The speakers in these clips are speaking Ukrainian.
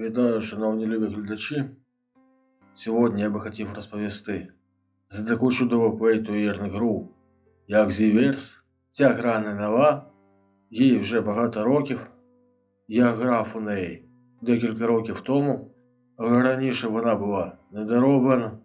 Вітаю, шановні любі глядачі. Сьогодні я би хотів розповісти за таку чудову пейтуєрну гру, як Zivers. Ця гра не нова, їй вже багато років. Я грав у неї декілька років тому, але раніше вона була недороблена,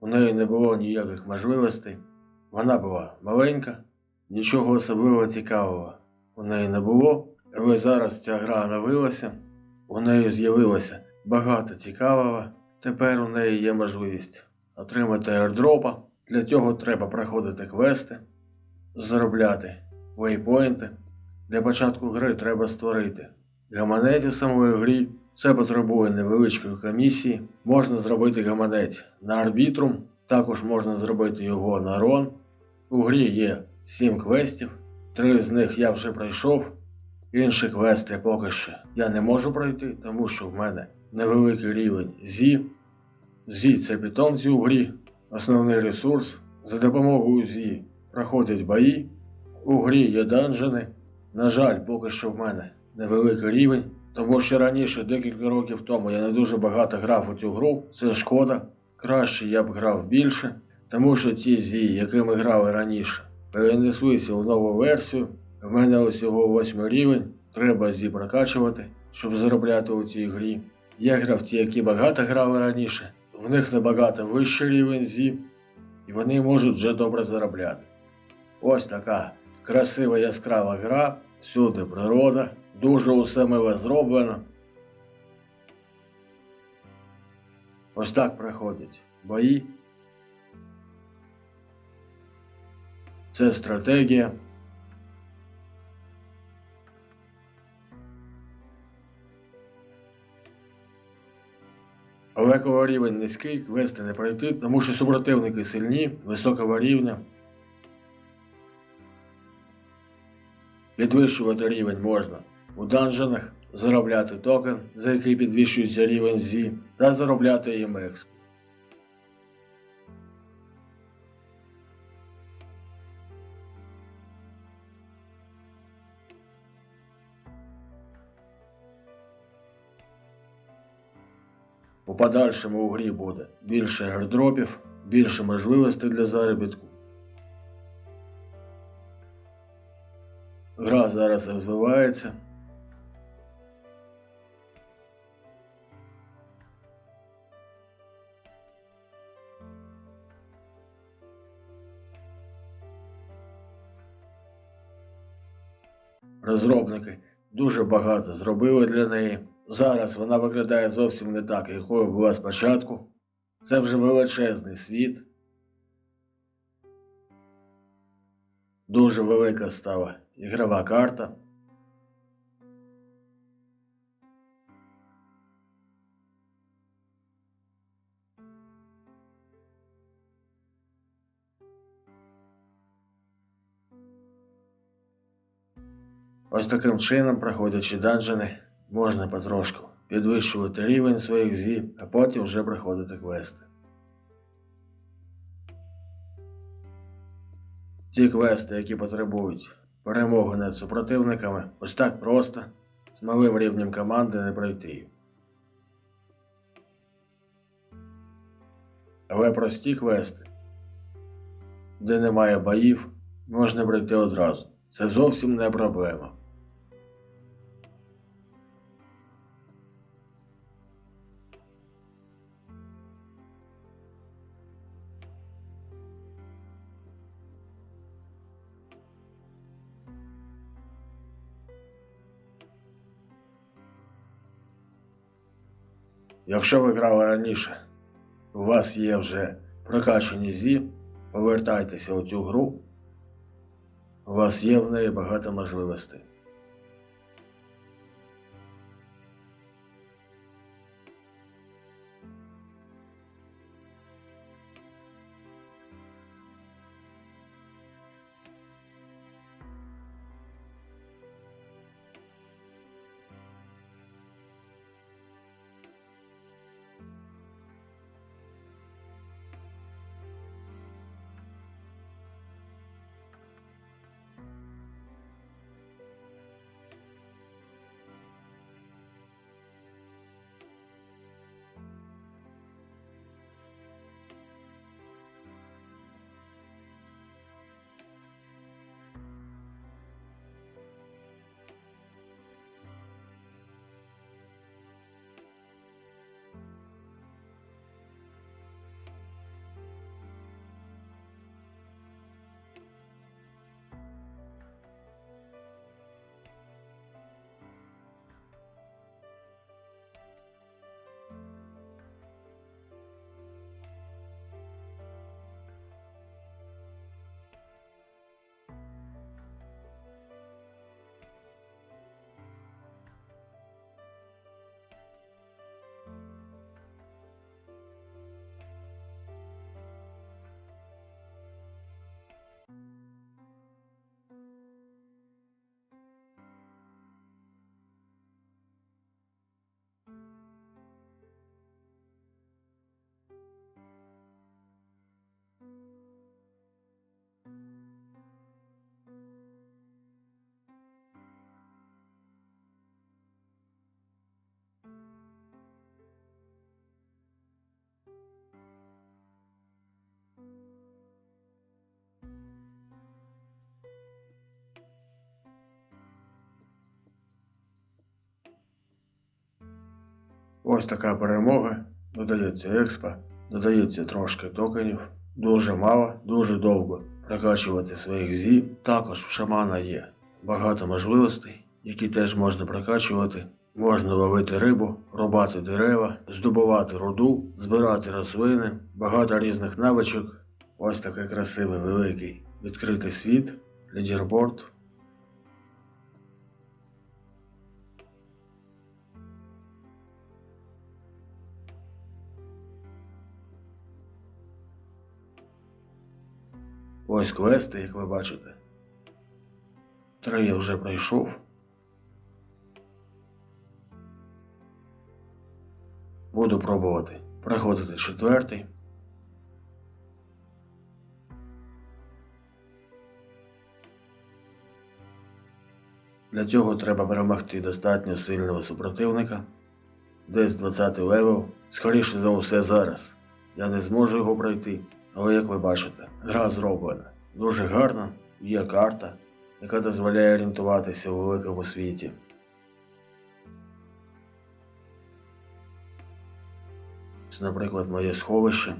у неї не було ніяких можливостей. Вона була маленька, нічого особливо цікавого у неї не було, але зараз ця гра оновилася. У неї з'явилося багато цікавого. Тепер у неї є можливість отримати airdропа. Для цього треба проходити квести, заробляти вейпоінти. Для початку гри треба створити гаманець у самої грі. Це потребує невеличкої комісії. Можна зробити гаманець на арбітрум, також можна зробити його на рон. У грі є 7 квестів, три з них я вже пройшов. Інші квести поки що я не можу пройти, тому що в мене невеликий рівень Зі. Зі це питомці у грі, основний ресурс. За допомогою Зі проходять бої. У грі є данжени. На жаль, поки що в мене невеликий рівень, тому що раніше, декілька років тому, я не дуже багато грав у цю гру. Це шкода. Краще я б грав більше, тому що ті Зі, якими грали раніше, перенеслися у нову версію. В мене усього 8 рівень, треба зі прокачувати, щоб заробляти у цій грі. Є гравці, які багато грали раніше, в них набагато вищий рівень зі, і вони можуть вже добре заробляти. Ось така красива яскрава гра, всюди природа, дуже усе мило зроблено. Ось так проходять бої. Це стратегія. Але рівень низький, квести не пройти, тому що супротивники сильні, високого рівня. Підвищувати рівень можна у данженах, заробляти токен, за який підвищується рівень зі, та заробляти їм У подальшому у грі буде більше airdropів, більше можливостей для заробітку. Гра зараз розвивається. Розробники дуже багато зробили для неї. Зараз вона виглядає зовсім не так, якою була спочатку. Це вже величезний світ. Дуже велика стала ігрова карта. Ось таким чином, проходячи данжени, можна потрошку підвищувати рівень своїх зі, а потім вже проходити квести. Ці квести, які потребують перемоги над супротивниками, ось так просто з малим рівнем команди не пройти. Але прості квести, де немає боїв, можна пройти одразу. Це зовсім не проблема. Якщо ви грали раніше, у вас є вже прокачені зі, повертайтеся у цю гру. У вас є в неї багато можливостей. Ось така перемога. Додається експа, додається трошки токенів. Дуже мало, дуже довго прокачувати своїх зі. Також в шамана є багато можливостей, які теж можна прокачувати. Можна ловити рибу, рубати дерева, здобувати руду, збирати рослини, багато різних навичок. Ось такий красивий великий відкритий світ, лідерборд. Ось квести, як ви бачите. Три я вже пройшов. Буду пробувати проходити четвертий. Для цього треба перемогти достатньо сильного супротивника. Десь 20 левел. Скоріше за все зараз. Я не зможу його пройти, але як ви бачите, гра зроблена. Дуже гарна, є карта, яка дозволяє орієнтуватися у великому світі. Ось, наприклад, моє сховище.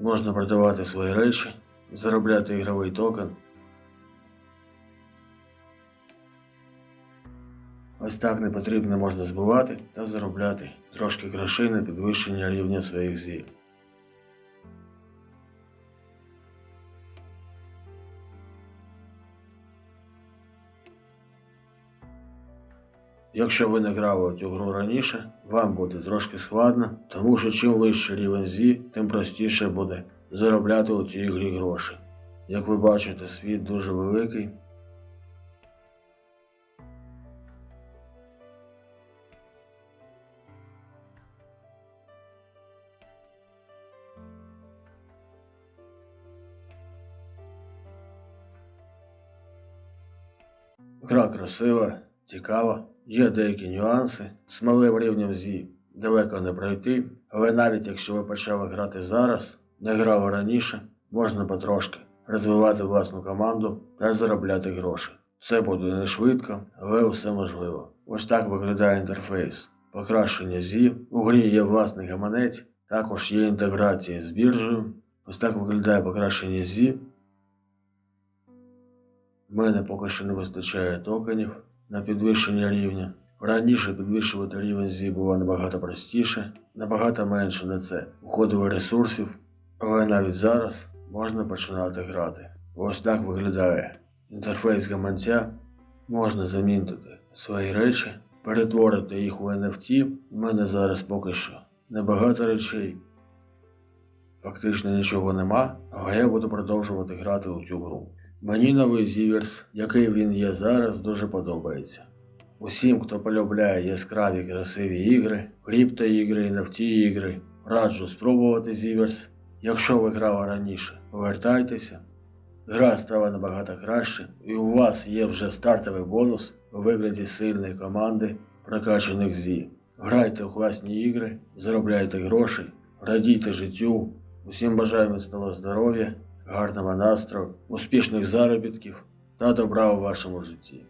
Можна продавати свої речі, заробляти ігровий токен. Ось так не потрібно можна збивати та заробляти трошки грошей на підвищення рівня своїх зі. Якщо ви не грали цю гру раніше, вам буде трошки складно, тому що чим вищий рівень зі, тим простіше буде заробляти у цій грі гроші. Як ви бачите, світ дуже великий. Гра красива, цікава, є деякі нюанси. З малим рівнем зі далеко не пройти, але навіть якщо ви почали грати зараз, не грали раніше, можна потрошки розвивати власну команду та заробляти гроші. Це буде не швидко, але все можливо. Ось так виглядає інтерфейс. Покращення зі. У грі є власний гаманець, також є інтеграція з біржею. Ось так виглядає покращення зі. В мене поки що не вистачає токенів на підвищення рівня. Раніше підвищувати рівень зі було набагато простіше, набагато менше на це уходило ресурсів, але навіть зараз можна починати грати. Ось так виглядає інтерфейс гаманця. Можна замінити свої речі, перетворити їх у NFT. У мене зараз поки що небагато речей. Фактично нічого нема, але я буду продовжувати грати у цю гру. Мені новий Зіверс, який він є зараз, дуже подобається. Усім, хто полюбляє яскраві красиві ігри, криптоігри і нафті ігри, раджу спробувати Зіверс. Якщо ви грали раніше, повертайтеся. Гра стала набагато краще, і у вас є вже стартовий бонус у вигляді сильної команди прокачаних зі. Грайте у класні ігри, заробляйте гроші, радійте життю. Усім бажаю міцного здоров'я, гарного настрою, успішних заробітків та добра у вашому житті.